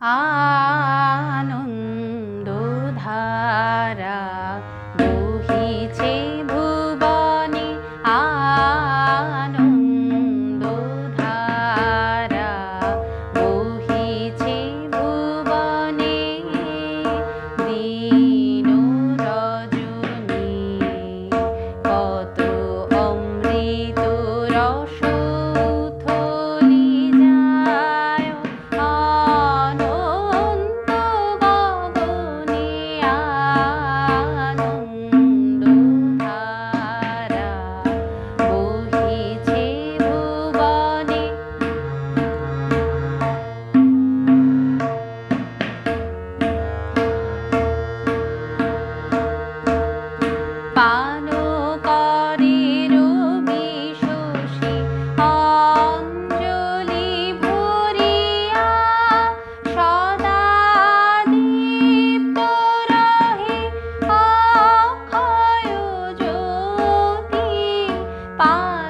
আনন্দ ধারা Bye.